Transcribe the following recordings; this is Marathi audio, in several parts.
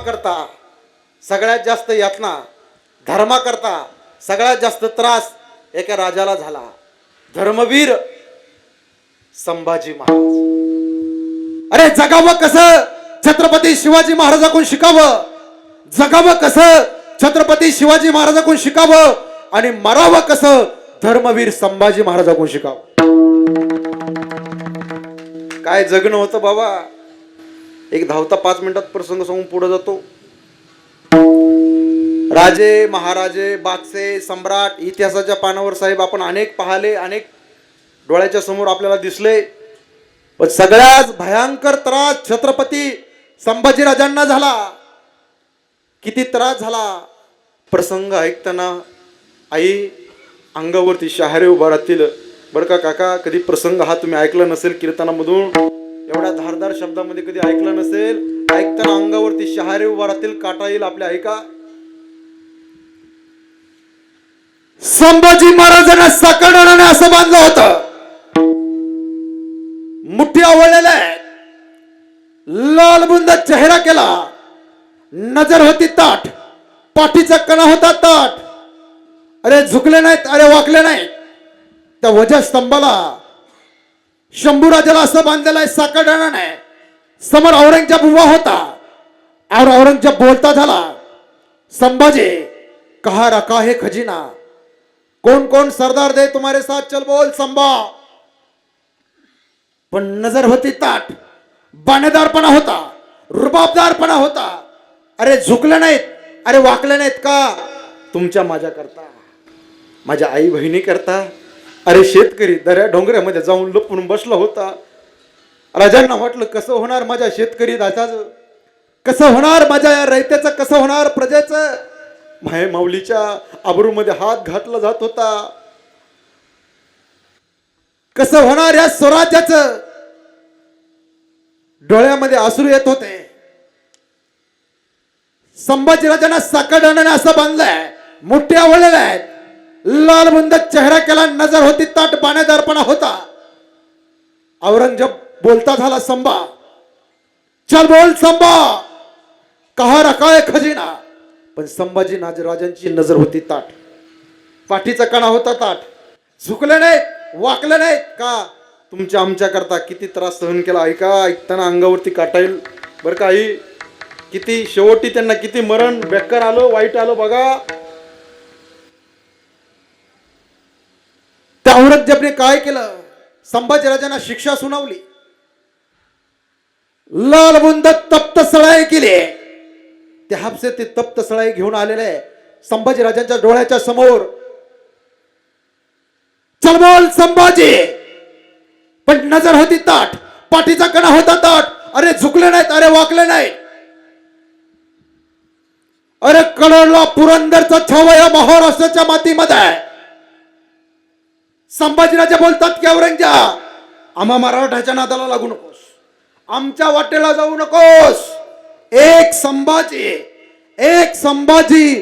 धर्माकरता सगळ्यात जास्त यातना धर्माकरता सगळ्यात जास्त त्रास एका राजाला झाला. धर्मवीर संभाजी महाराज. अरे जगावं कसं छत्रपती शिवाजी महाराजाकडून शिकावं? जगावं कसं छत्रपती शिवाजी महाराजाकडून शिकावं? आणि मरावं कसं धर्मवीर संभाजी महाराजाकडून शिकावं? काय जगणं होतं बाबा? एक धावता पाच मिनिटात प्रसंग सांगून पुढे जातो. राजे महाराजे बादशे सम्राट इतिहासाच्या पानावर साहेब आपण अनेक पाहले अनेक डोळ्याच्या समोर आपल्याला दिसले. पण सगळ्यात भयंकर त्रास छत्रपती संभाजीराजांना झाला. किती त्रास झाला? प्रसंग ऐकताना आई अंगावरती शहारे उभा राहतील. बरं का काका? कधी प्रसंग हा तुम्ही ऐकला नसेल कीर्तनामधून? एवढ्या धारदार शब्दामध्ये कधी ऐकलं नसेल? ऐकताना अंगावरती शहारे उभा राहतील काटा येईल आपल्या ऐका संभाजी महाराजांना साकारणाने असं बांधलं होत. मुठी आवडलेल्या आहेत. लाल बुंद चेहरा केला. नजर होती ताट पाठीचा कणा होता ताट अरे झुकले नाहीत अरे वाकले नाहीत. त्या वजा स्तंभाला शंभूराजाला असं बांधलेलं आहे साकारणाने समोर औरंगजेब उभा होता. और औरंगजेब बोलता झाला संभाजी कहा रखा हे खजिना? कोण कोण सरदार दे तुम्हारे साथ? चल बोल संभा. पण नजर होती ताट बाणेदारपणा होता रुबाबदारपणा होता. अरे झुकले नाहीत. अरे वाकले नाहीत का? तुमच्या माझ्या करता माझ्या आई बहिणी करता अरे शेतकरी दऱ्या डोंगऱ्यामध्ये जाऊन लपून बसला होता. राजांना वाटलं कसं होणार माझ्या शेतकरी दादाचं कसं होणार माझ्या या रयत्याचं? कसं होणार प्रजेचं? माय माऊलीच्या आबरूमध्ये हात घातला जात होता. कसं होणार या स्वराज्याचं? डोळ्यामध्ये आसरू येत होते. संभाजीराजांना साकडण्याने असं बांधलंय मोठे आवडलेलं आहेत लाल बुंद चेहरा केला नजर होती ताट पाण्यादारपणा होता. औरंगजेब बोलता झाला संभा चल बोल संभा कहा रकाय खजिना. पण संभाजी राजांची नजर होती ताट. पाठीचा कणा होता ताट. झुकले नाहीत वाकले नाहीत का? तुमच्या आमच्या करता किती त्रास सहन केला? ऐका ऐकताना अंगावरती काटा येईल. बरं का आई किती शेवटी त्यांना किती मरण बेकार आलो वाईट आलो बघा. त्या औरंगजेबने काय केलं संभाजीराजांना शिक्षा सुनावली. लाल बुंद तप्त सळाई केली. ते हापसे ते तप्त सळाई घेऊन आलेले संभाजी संभाजीराजांच्या डोळ्याच्या समोर. चल बोल संभाजी. पण नजर होती ताट पाठीचा कणा होता ताट अरे झुकले नाहीत अरे वाकले नाहीत. अरे कळला पुरंदरचा छावा या महाराष्ट्राच्या मातीमध्ये आहे. संभाजीराजे बोलतात की औरंगजा आम्हा मराठाच्या नादाला लागू नकोस. आमच्या वाटेला जाऊ नकोस. एक संभाजी एक संभाजी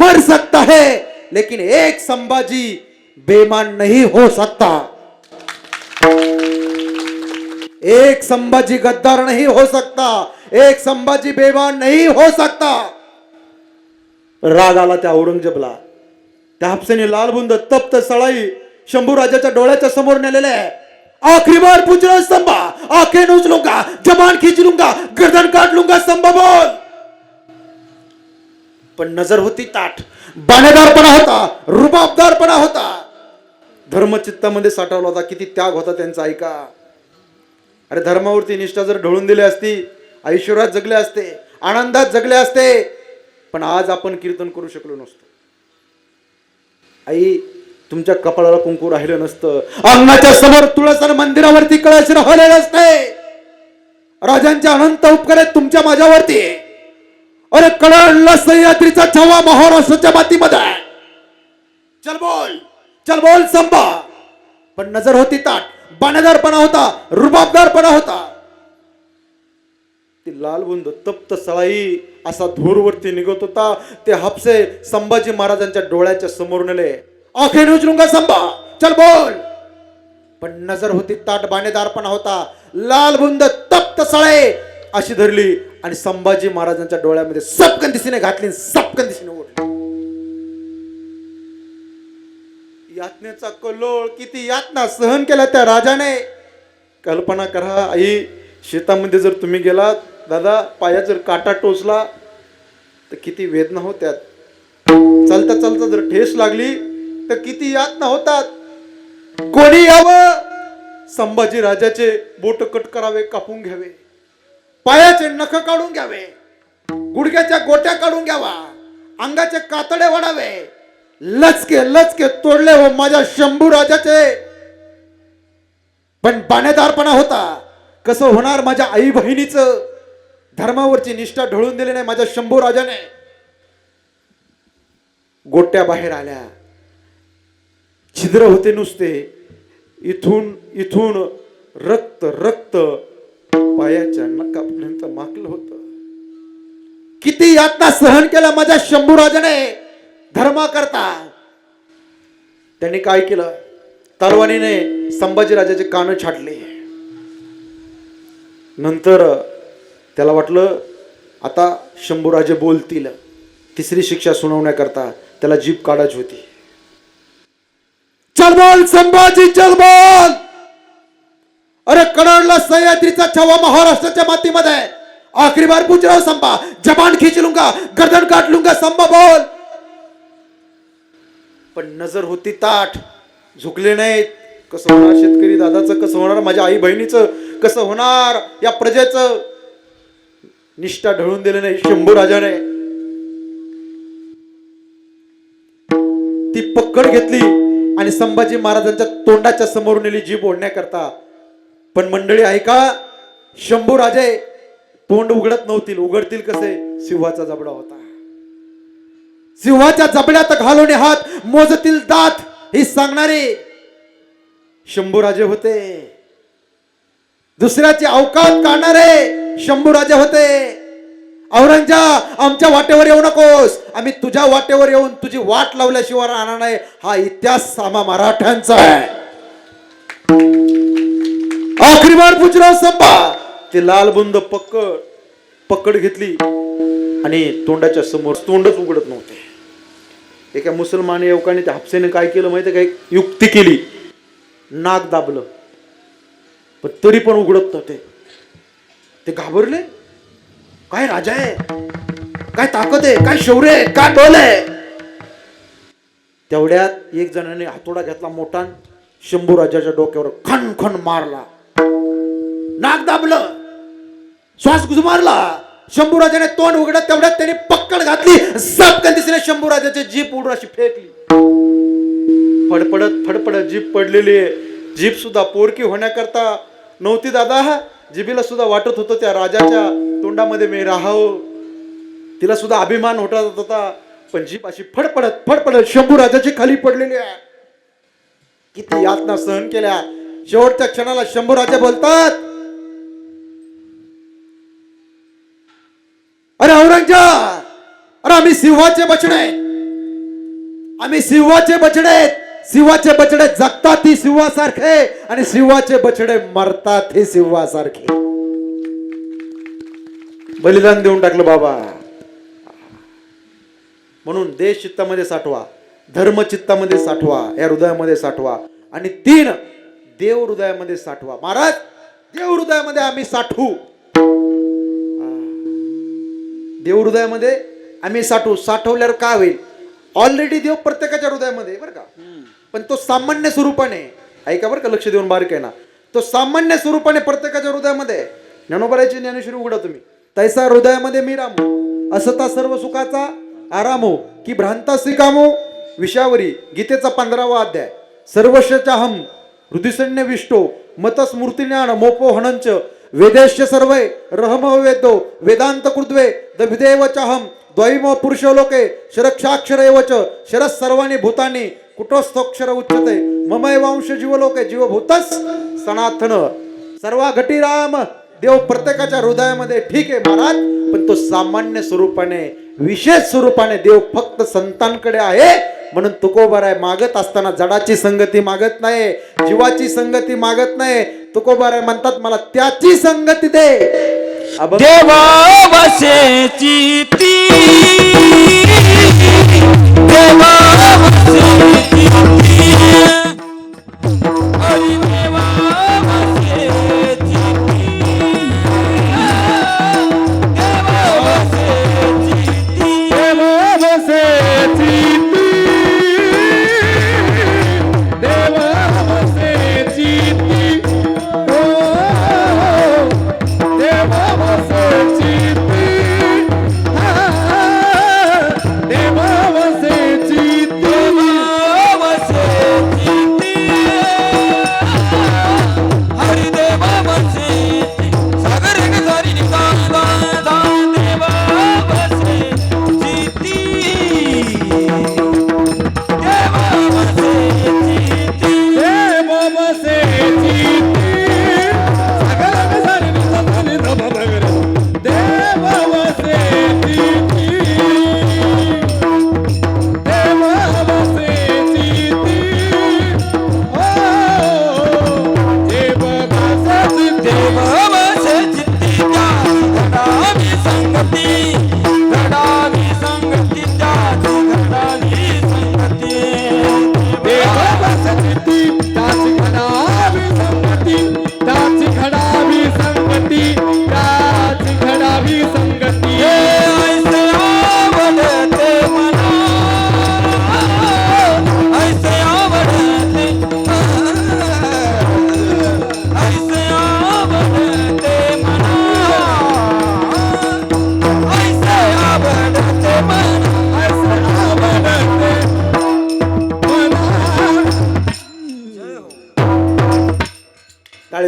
मर सकता है लेकिन एक संभाजी बेमान नहीं हो सकता. एक संभाजी गद्दार नहीं हो सकता एक संभाजी बेमान नहीं हो सकता। राग आला त्या औरंगजेबला. त्या हापसेने लालबुंद तप्त सळाई शंभू राजाच्या डोळ्याच्या समोर नेलेले आहे. आखरी बार पूछ रहा संभा आंखें नोच लूंगा जबान खींच लूंगा गर्दन काट लूंगा संभा बोल. पण नजर होती ताट बाणेदारपणा होता रुबाबदारपणा होता. धर्मचित्तामध्ये साठवला होता किती त्याग होता त्यांचा ऐका. अरे धर्मावरती निष्ठा जर ढळून दिली असती ऐश्वर्यात जगले असते आनंदात जगले असते पण आज आपण कीर्तन करू शकलो नसतो. आई तुमच्या कपाळाला कुंकू राहिलं नसतं. अंगणाच्या समोर तुळसर मंदिरावरती कळस राहिले नसते राजांच्या अनंत उपकार आहेत तुमच्या माझ्यावरती अरे कळला सह्याद्रीचा छवा महाराष्ट्राच्या मातीमध्ये चल बोल चल बोल संभा. पण नजर होती ताट बाणेदारपणा होता रुबाबदारपणा होता. ती लालबुंद तप्त सळाई असा धूरवरती निघत होता. ते हापसे संभाजी महाराजांच्या डोळ्याच्या समोर नेले. आखे उचलूंगा संभा. चल बोल. पण नजर होती ताट बाणेदारपणा होता. लाल बुंद तप्त सळे अशी धरली आणि संभाजी महाराजांच्या डोळ्यामध्ये सपकन दिशेने घातली सपकन दिशेने ओढली. यातनेचा कल्लोळ किती यातना सहन केला त्या राजाने. कल्पना करा आई शेतामध्ये जर तुम्ही गेलात दादा पाया जर काटा टोचला तर किती वेदना होत्यात. चालता चालता जर ठेस लागली तर किती यातना होतात? कोणी यावं? संभाजी राजाचे बोट कट करावे कापून घ्यावे. पायाचे नख काढून घ्यावे. गुडघ्याच्या गोट्या काढून घ्यावा. अंगाचे कातडे वाढावे. लचके लचके तोडले हो माझ्या शंभू राजाचे. पण बाणेदारपणा होता. कसं होणार माझ्या आई बहिणीचं? धर्मावरची निष्ठा ढळून दिली नाही माझ्या शंभू राजाने. गोट्या बाहेर आल्या. छिद्र होते नुसते इथून इथून रक्त रक्त पायाच्या नकापर्यंत माकलं होत. किती यातना सहन केला माझ्या शंभू राजाने धर्मा करता त्यांनी काय केलं? तलवानीने संभाजी राजाचे कान छाटले. नंतर त्याला वाटलं आता शंभूराजे बोलतील. तिसरी शिक्षा सुनावण्याकरता त्याला जीप काढायची होती. चल बोल संभाजी चल बोल अरे कडाडला सह्याद्रीचा छवा महाराष्ट्राच्या मातीमध्ये आखरी बार पूछ रहा संभा जबान खींच लूंगा गर्दन काट लूंगा संभा बोल. पण नजर होती ताठ. झुकले नाहीत. कसं होणार शेतकरी दादाचं कसं होणार माझ्या आई बहिणीचं कसं होणार या प्रजेचं? निष्ठा ढळून दिले नाही शंभू राजाने. ती पकड घेतली. आणि संभाजी महाराजांच्या तोंडाच्या समोर नेली जीभ ओढण्याकरता पण मंडळी ऐका शंभू राजे तोंड उघडत नव्हतील. उघडतील कसे? सिंहाचा जबडा होता. सिंहाच्या जबड्यात घालून हात मोजतील दात हे सांगणारे शंभूराजे होते. दुसऱ्याची अवकाश काढणारे शंभूराजे होते. औरंजा आमच्या वाटेवर येऊ नकोस. आम्ही तुझ्या वाटेवर येऊन तुझी वाट लावल्याशिवाय राहणार नाही. हा इतिहास आम्हा मराठ्यांचा आहे. आखरी बार पुजराव संपा. ते लाल बुंद पकड पकड घेतली आणि तोंडाच्या समोर तोंडच उघडत नव्हते. एका मुसलमान युवकाने त्या हापसेने काय केलं माहिती काय युक्ती केली. नाक दाबलं. पण तरी पण उघडत नव्हते. ते घाबरले? काय राजा आहे? काय ताकद आहे? काय शौर्य आहे? काय बल आहे? तेवढ्यात एक जणाने हातोडा घेतला मोठा शंभू राजाच्या डोक्यावर खण खण मारला. नाक दाबलं. श्वास गुजमारला. शंभू राजाने तोंड उघडत तेवढ्यात त्याने पक्कड घातली. सपकन दिसले शंभूराजाची जीप उडून अशी फेकली. फडफडत फडफडत जीप पडलेली आहे. जीप सुद्धा पोरकी होण्याकरता नव्हती दादा. जिबीला सुद्धा वाटत होतं त्या राजाच्या तोंडामध्ये मी राहावं. तिला सुद्धा अभिमान होता होता. पण जीप अशी फडफडत फडफडत शंभू राजाची खाली पडलेली आहे. किती यातना सहन केल्या. शेवटच्या क्षणाला शंभू राजा बोलतात अरे औरंगजेब अरे आम्ही सिंहाचे बछडे. आम्ही सिंहाचे बछडे. आहेत. सिंहाचे बछडे जगतात ती सिंहासारखे आणि सिंहाचे बछडे मरतात हे सिंहासारखे. बलिदान देऊन टाकलं बाबा. म्हणून देश चित्तामध्ये साठवा धर्म चित्तामध्ये साठवा या हृदयामध्ये साठवा आणि तीन देव हृदयामध्ये साठवा. महाराज देव हृदयामध्ये आम्ही साठवू देव हृदयामध्ये आम्ही साठवू साठवल्यावर काय होईल? ऑलरेडी देव प्रत्येकाच्या हृदयामध्ये बरं का? पण तो सामान्य स्वरूपाने ऐका बरं का लक्ष देऊन बारीक आहे ना. तो सामान्य स्वरूपाने प्रत्येकाच्या हृदयामध्ये आहे. ज्ञानोबरायची ज्ञानेश्वरी उघडा तुम्ही. तैसा हृदयामध्ये मी रामो हो. असता सर्व सुखाचा आरामो हो. की भ्रांता श्रीकामो हो. विषयावरी गीतेचा पंधरावा अध्याय. सर्वशच्या हम हृदिसण्य विष्टो मतस्मृतिज्ञान मोपो हनंच वेदेश्य सर्वे रहम वेदो वेदांत कृद्वे दभिदेव चाहम द्वैम पुरुष लोके शरक्षाक्षर एवच शरस सर्वानी भूतानी कुटोस्थोक्षर उच्चते ममय वंश जीवलोके जीवभूतस सनातन। सर्वा घटी राम देव प्रत्येकाच्या हृदयामध्ये ठीक आहे महाराज पण तो सामान्य स्वरूपाने विशेष स्वरूपाने देव फक्त संतांकडे आहे म्हणून तुकोबाराय मागत असताना जडाची संगती मागत नाही जीवाची संगती मागत नाही. तुकोबाराय म्हणतात मला त्याची संगती दे. देवा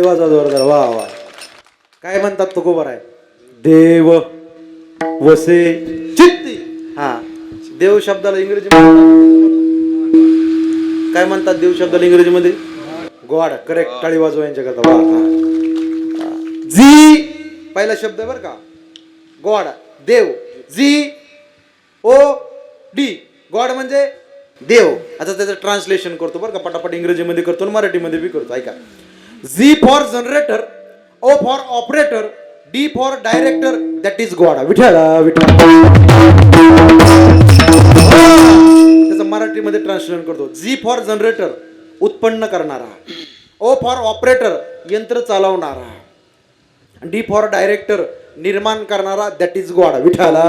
वाजवा जोरदार. वा वा. काय म्हणतात तो गोबर आहे? देव वसे चित्ती. हा. देव शब्दाला इंग्रजी काय म्हणतात? देव शब्दाला इंग्रजी मध्ये? गॉड करेक्ट टाळी वाजवा यांच्या करता वा हा. जी पहिला शब्द आहे बरं का? गॉड देव. G O D. गॉड म्हणजे देव. आता त्याचं ट्रान्सलेशन करतो बरं का? पटापट इंग्रजीमध्ये करतो आणि मराठीमध्ये बी करतो. ऐका. G for generator O for operator D for director that is God विठ्याला Vitthal त्याचं मराठीमध्ये ट्रान्सलेशन करतो. झी फॉर जनरेटर उत्पन्न करणारा. ओ फॉर ऑपरेटर यंत्र चालवणारा. डी फॉर डायरेक्टर निर्माण करणारा दॅट इज गॉड विठाला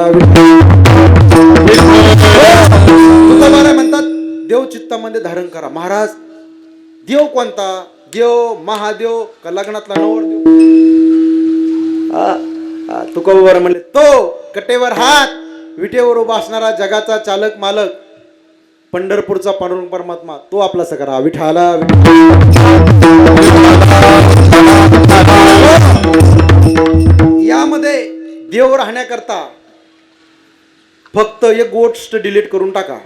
तुकाबारा म्हणतात देव चित्तामध्ये धारण करा. महाराज देव कोणता? देव महादेव का लग्नातला नवर देव तुकोबारा म्हणले? तो कटेवर हात विटेवर उभा असणारा जगाचा चालक मालक पंढरपूरचा पांडुरंग परमात्मा तो आपला सकारा विठाला यामध्ये देव राहण्याकरता फक्त एक गोष्ट डिलीट करून टाका.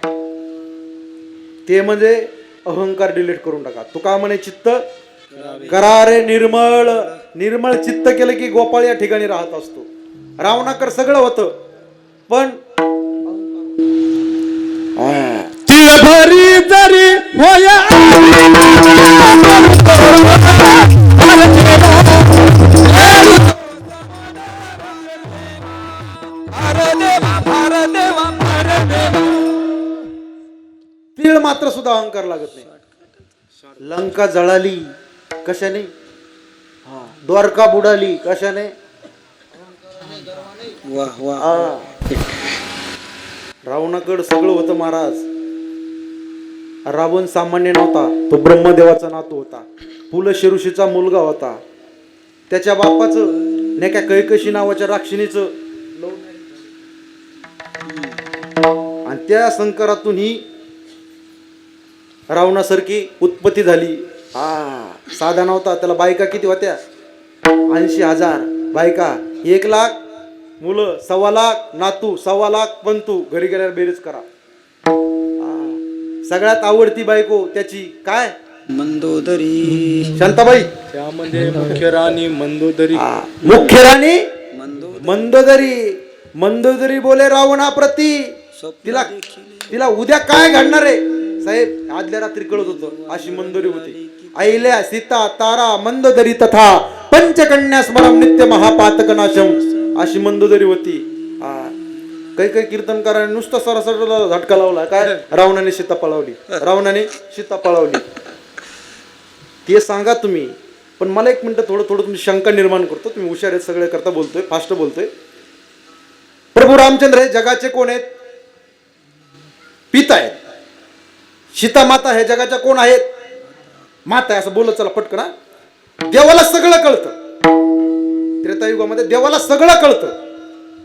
ते म्हणजे अहंकार डिलीट करून टाका. तुका म्हणे चित्त करारे निर्मळ निर्मळ चित्त केलं की गोपाळ या ठिकाणी राहत असतो. रावणाकर सगळं होतं पण तिळभरी जरी होया तीळ मात्र सुद्धा अहंकार लागत नाही. लंका जळाली कशाने? हा, द्वारका बुडाली कशाने? हा. रावणाकड सगळं होतं महाराज. रावण सामान्य नव्हता तो ब्रह्मदेवाचा नातू होता. पुल शिरुषीचा मुलगा होता. त्याच्या बापाचं नेक्या कैकशी नावाच्या राक्षिणीचं. आणि त्या संकरातून ही रावणासारखी उत्पत्ती झाली. हा साधा नव्हता. त्याला बायका किती होत्या? ऐंशी हजार. बायका एक लाख मुलं सव्वा लाख नातू सव्वा लाख पंतू घरी गेल्यावर बेरीज करा. सगळ्यात आवडती बायको त्याची काय? मंदोदरी. शांताबाई. त्यामध्ये मुख्य राणी मंदोदरी. मुख्य राणी मंदोदरी. मंदोदरी बोले रावणाप्रती. तिला तिला उद्या काय घडणार आहे? साहेब आदल्या रात्री कळत होतं अशी मंदोरी होती. ऐल्या सीता तारा मंदोदरी तथा पंचकन्या स्मरम नित्य महापातक नाशम अशी मंदोदरी होती. काही काही कीर्तनकारांनी नुसतं सरासर झटका लावला. काय? रावणाने सीता पळवली. रावणाने सीता पळवली. ते सांगा तुम्ही पण मला एक मिनटं थोडं थोडं तुमची शंका निर्माण करतो. तुम्ही हुशार आहेत सगळे करता बोलतोय फास्ट बोलतोय. प्रभू रामचंद्र हे जगाचे कोण आहेत? पिता आहेत. सीता माता ह्या जगाच्या कोण आहेत? माता असं बोलत चला पटकन देवाला सगळं कळतं. त्रेतायुगामध्ये देवाला सगळं कळतं.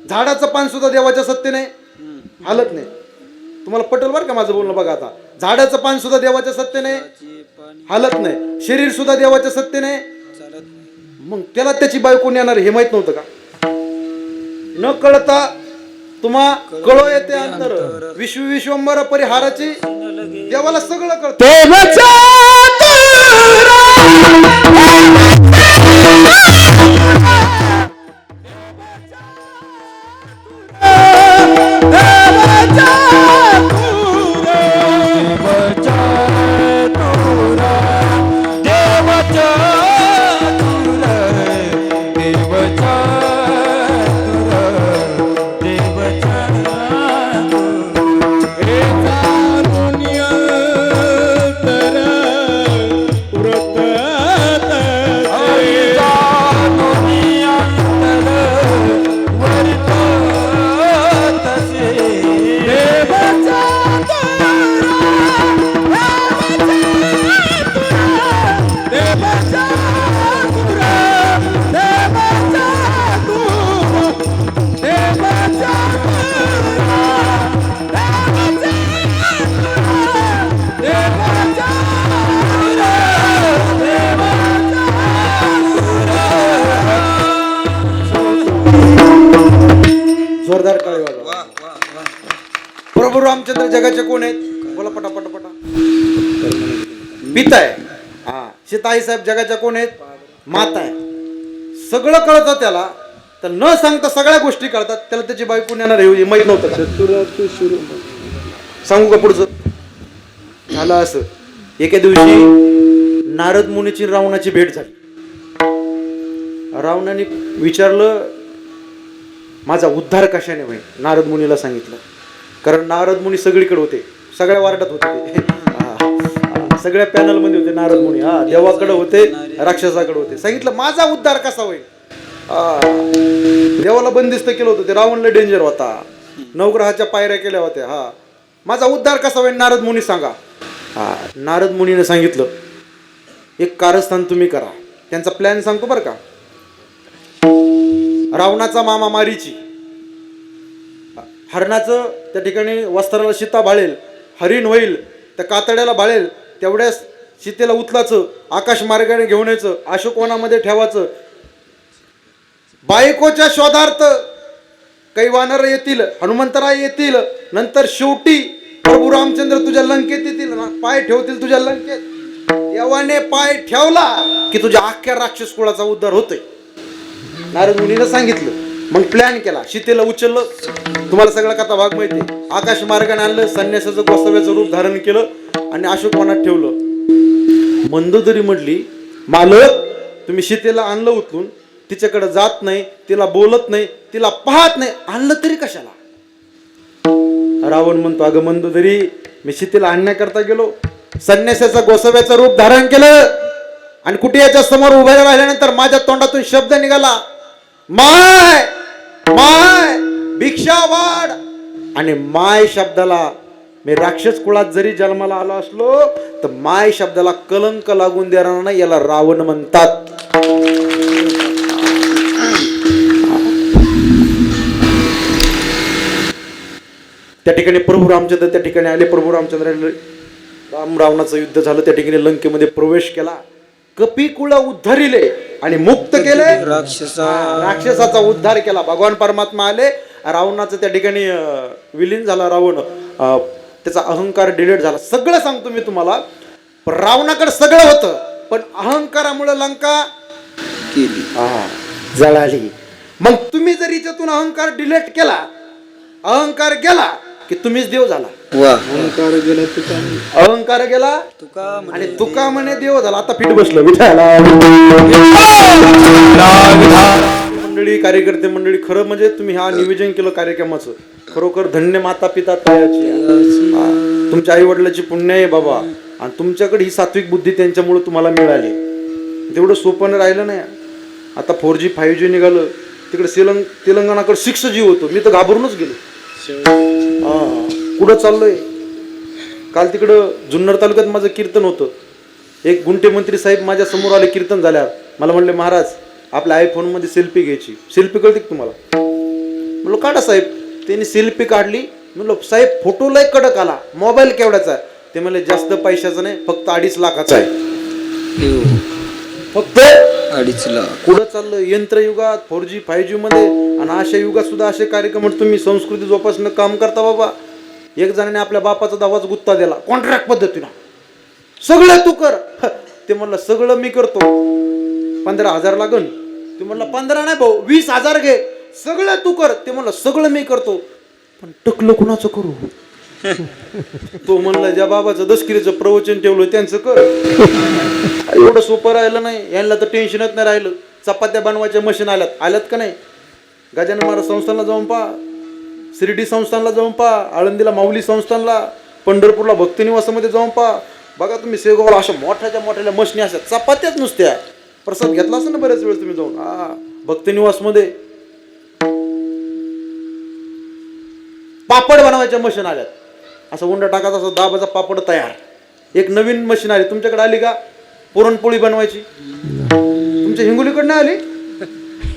झाडाचं पान सुद्धा देवाच्या सत्तेने हालत नाही. तुम्हाला पटेल बरं का माझं बोलणं बघा आता? झाडाचं पान सुद्धा देवाच्या सत्तेने हालत नाही. शरीर सुद्धा देवाच्या सत्तेने मग त्याला त्याची बायको येणार हे माहीत नव्हतं का? न कळता तुम्हा कळो येते अंतर. विश्व विश्वंभर परिहाराची देवाला सगळं कळतं सीताई साहेब जगाच्या कोण आहेत? माता आहे. सगळं कळतं त्याला. तर न सांगता सगळ्या गोष्टी कळतात. त्याला त्याची बायको येणार हे माहीत नव्हतं? सांगू का पुढचं? झालं असं. एके दिवशी नारद मुनीची रावणाची भेट झाली. रावणाने विचारलं माझा उद्धार कशाने होईल? नारद मुनीला सांगितलं. कारण नारद मुनी सगळीकडे होते. सगळ्या वार्डात होते सगळ्या पॅनलमध्ये होते नारद मुनी. हा देवाकडे होते राक्षसाकडे होते. सांगितलं माझा उद्धार कसा होईल? देवाला बंदिस्त केलं होतं ते रावणला डेंजर होता. नवग्रहाच्या पायऱ्या केल्या होत्या हा. माझा उद्धार कसा होईल नारद मुनी सांगा. हा नारद मुनीने सांगितलं एक कारस्थान तुम्ही करा. त्यांचा प्लॅन सांगतो बरं का. रावणाचा मामा मारीची. हरणाचं त्या ठिकाणी वस्त्राला सीता भाळेल हरिण होईल त्या कातड्याला भाळेल तेवढ्याच सीतेला उतलाचं आकाश मार्गाने घेऊन यायचं अशोकवनामध्ये ठेवायचं. बायकोच्या शोधार्थ काही वानर येतील हनुमंतराय येतील नंतर शेवटी प्रभू रामचंद्र तुझ्या लंकेत येतील ना पाय ठेवतील तुझ्या लंकेत. देवाने पाय ठेवला की तुझ्या अख्ख्या राक्षस कुळाचा उद्धार होतोय. नारद मुनीनं सांगितलं मग प्लॅन केला सीतेला उचललं. तुम्हाला सगळं कथा भाग माहिती आकाश मार्गाने आणलं संन्यासाचं गोसाव्याचं रूप धारण केलं. आणि अशोक मनात ठेवलं. मंदोदरी म्हटली मालक तुम्ही सीतेला आणलं उचलून तिच्याकडे जात नाही तिला बोलत नाही तिला पाहत नाही आणलं तरी कशाला? रावण म्हणतो अगं मंदोदरी मी सीतेला आणण्याकरता गेलो संन्यासाचा गोसाव्याचं रूप धारण केलं आणि कुठे याच्या समोर उभ्या राहिल्यानंतर माझ्या तोंडातून शब्द निघाला माय माय भिक्षा वाढ. आणि माय शब्दाला मी राक्षस कुळात जरी जन्माला आलो असलो तर माय शब्दाला कलंक लागून देणार नाही याला रावण म्हणतात. त्या ठिकाणी प्रभू रामचंद्र त्या ठिकाणी आले. प्रभू रामचंद्र राम रावणाचं युद्ध झालं. त्या ठिकाणी लंकेमध्ये प्रवेश केला. कपिकुळ उद्धारिले आणि मुक्त केले. हा, राक्षसाचा उद्धार केला. भगवान परमात्मा आले. रावणाचं त्या ठिकाणी विलीन झाला रावण. त्याचा अहंकार डिलीट झाला. सगळं सांगतो मी तुम्हाला. पण रावणाकडे सगळं होतं पण अहंकारामुळे लंका हा, जळाली. मग तुम्ही जर हिच्यातून अहंकार डिलीट केला अहंकार गेला की तुम्हीच देव झाला. वा. ओंकार गेला तुका अहंकार गेला तुका आणि तुका म्हणे देव झाला. आता पीठ बसलं विठायला मंडळी कार्यकर्ते मंडळी खरं म्हणजे तुम्ही हा नियोजन केलं कार्यक्रमाचं. खरोखर धन्य माता पिता तयाची तुमच्या आई वडिलाची पुण्य आहे बाबा. आणि तुमच्याकडे ही सात्विक बुद्धी त्यांच्यामुळे तुम्हाला मिळाली. तेवढं सोपं राहिलं नाही आता फोर जी फाईव्ह जी निघालं. तिकडे तेलंग तेलंगणाकडे सिक्स जी होतो. मी तर घाबरूनच गेलो. कुठं चाललोय? काल तिकडं जुन्नर तालुक्यात माझं कीर्तन होतं. एक गुंटे मंत्री साहेब माझ्यासमोर आले कीर्तन झाल्यावर. मला म्हणले महाराज आपल्या आयफोनमध्ये सेल्फी घ्यायची. सेल्फी कळते तुम्हाला? म्हणलो काढा साहेब. त्यांनी सेल्फी काढली. म्हणलो साहेब फोटो लय कडक आला. मोबाईल केवढ्याचा आहे? ते म्हणले जास्त पैशाचा नाही फक्त अडीच लाखाचा आहे. फक्त अडीच लाख. पुढं चाललं यंत्रयुगात फोर जी फाईव्ह जी मध्ये. आणि अशा युगात सुद्धा असे कार्यक्रम तुम्ही संस्कृती जोपासणं काम करता बाबा. एक जणाने आपल्या बापाचा दावाच गुत्ता दिला कॉन्ट्रॅक्ट पद्धतीनं. सगळं तू कर. ते म्हणलं सगळं मी करतो. पंधरा हजार लागन. ते म्हणलं पंधरा नाही भाऊ वीस हजार घे. सगळं तू कर. ते म्हणलं सगळं मी करतो. पण टकलं कुणाचं करू? तो म्हणला ज्या बाबाचं दसकिरीचं प्रवचन ठेवलं त्यांचं कर. एवढं सोपं राहिलं नाही. यांना तर टेन्शनच नाही राहिलं. चपात्या बनवायच्या मशीन आल्यात. आल्यात का नाही? गजानन महाराज संस्थानला जाऊन पा शिर्डी संस्थानला जाऊन पहा. आळंदीला माऊली संस्थानला. पंढरपूरला भक्तनिवासामध्ये जाऊन पा बघा तुम्ही शेगावला अशा मोठ्याच्या मोठ्या मशनी अशा चपात्याच नुसत्या. प्रसाद घेतला असेल ना बऱ्याच वेळेस तुम्ही जाऊन? हा भक्तनिवासमध्ये पापड बनवायच्या मशीन आल्यात. असं उंडा टाकायचा असं दाबाचा पापड तयार. एक नवीन मशीन आली. तुमच्याकडे आली का? पुरणपोळी बनवायची. तुमच्या हिंगोलीकडे नाही आली?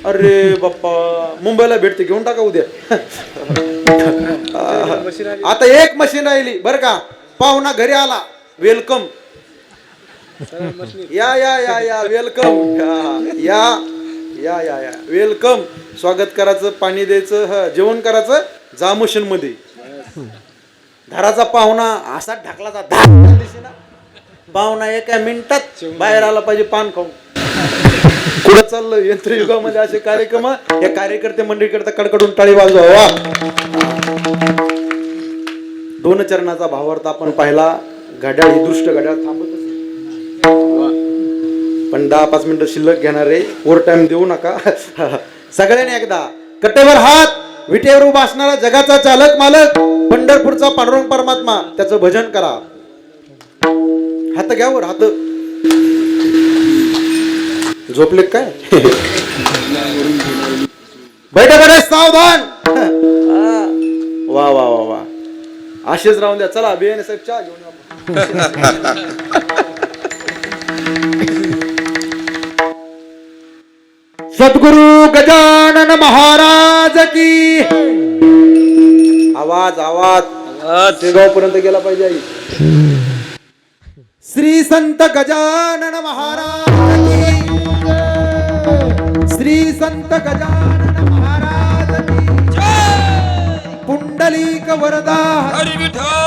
अरे बाप्पा. मुंबईला भेटते. घेऊन टाका उद्या. आता एक मशीन राहिली. बर का? पाहुणा घरी आला. वेलकम या या या या वेलकम या या या या. वेलकम स्वागत करायचं पाणी द्यायचं ह जेवण करायचं जा मध्ये. घराचा पाहुणा असा ढकला जात पाहुणा एका मिनिटात बाहेर आला पाहिजे पान खाऊन. कुठं चाललं यंत्रयुगामध्ये असे कार्यक्रम या कार्यकर्ते मंडळीकरता कडकडून टाळी वाजवा. वा. दोन चरणाचा भावार्थ आपण पाहिला. घड्याळ ही दृष्ट घड्याळ थांबत पण दहा पाच मिनिटं शिल्लक घेणार आहे. ओव्हर टाइम देऊ नका. सगळ्यांनी एकदा कट्टेवर हात विटेवर उभा असणारा जगाचा चालक मालक पंढरपूरचा पांडुरंग परमात्मा त्याचं भजन करा. हात घ्यावर हात. झोपले काय? बैठकडे सावधान. वा वा वा वा. असेच राहून द्या. चला बियाणे साहेब चहा घेऊन या. सद्गुरु गजानन महाराज की। आवाज आवाज। शेगाव पर्यंत गेला पाहिजे आई. श्री संत गजानन महाराज की। श्री संत गजानन महाराज की। पुंडलिक वरदा हरी विठ्ठल।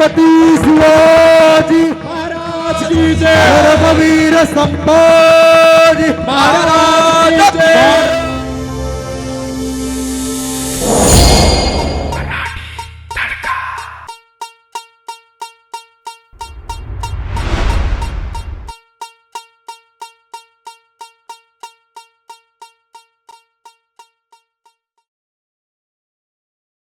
छत्रपती शिवाजी महाराज की जय धर्मवीर संभाजी महाराज